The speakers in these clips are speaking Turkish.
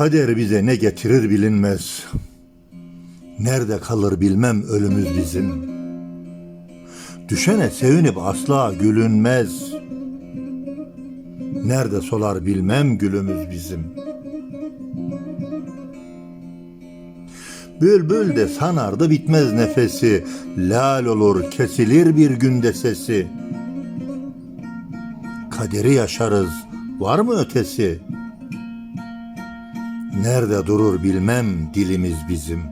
Kader bize ne getirir bilinmez. Nerede kalır bilmem ölümüz bizim. Düşene sevinip asla gülünmez. Nerede solar bilmem gülümüz bizim. Bülbül de sanardı bitmez nefesi. Lal olur kesilir bir günde sesi. Kaderi yaşarız var mı ötesi? Nerede durur bilmem dilimiz bizim.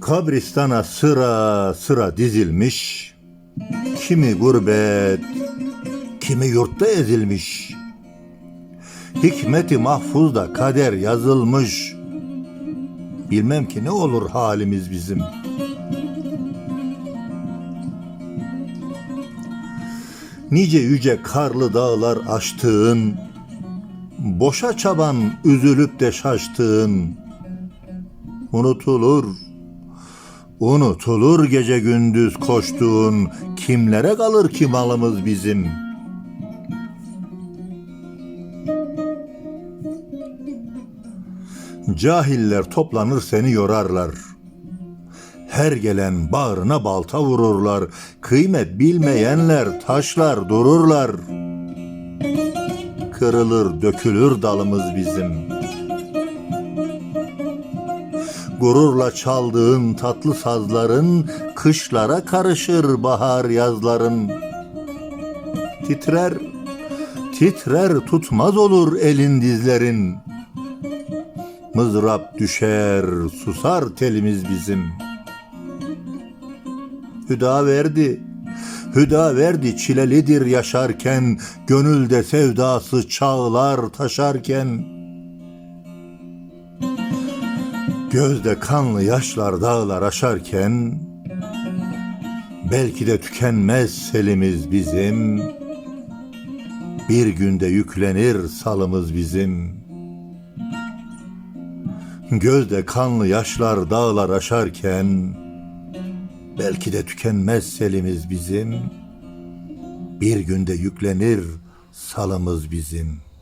Kabristana sıra sıra dizilmiş, kimi gurbet, kimi yurtta ezilmiş. Hikmeti mahfuzda kader yazılmış. Bilmem ki ne olur halimiz bizim. Nice yüce karlı dağlar aştığın, boşa çaban üzülüp de şaştığın, unutulur, unutulur gece gündüz koştuğun, kimlere kalır ki malımız bizim? Cahiller toplanır seni yorarlar. Her gelen bağrına balta vururlar. Kıymet bilmeyenler taşlar dururlar. Kırılır dökülür dalımız bizim. Gururla çaldığın tatlı sazların kışlara karışır bahar yazların. Titrer, titrer tutmaz olur elin dizlerin. Mızrap düşer, susar telimiz bizim. Hüda verdi, hüda verdi çilelidir yaşarken, gönülde sevdası çağlar taşarken. Gözde kanlı yaşlar dağlar aşarken, belki de tükenmez selimiz bizim. Bir günde yüklenir salımız bizim.'' Gözde kanlı yaşlar dağlar aşarken belki de tükenmez selimiz bizim. Bir günde yüklenir salımız bizim.''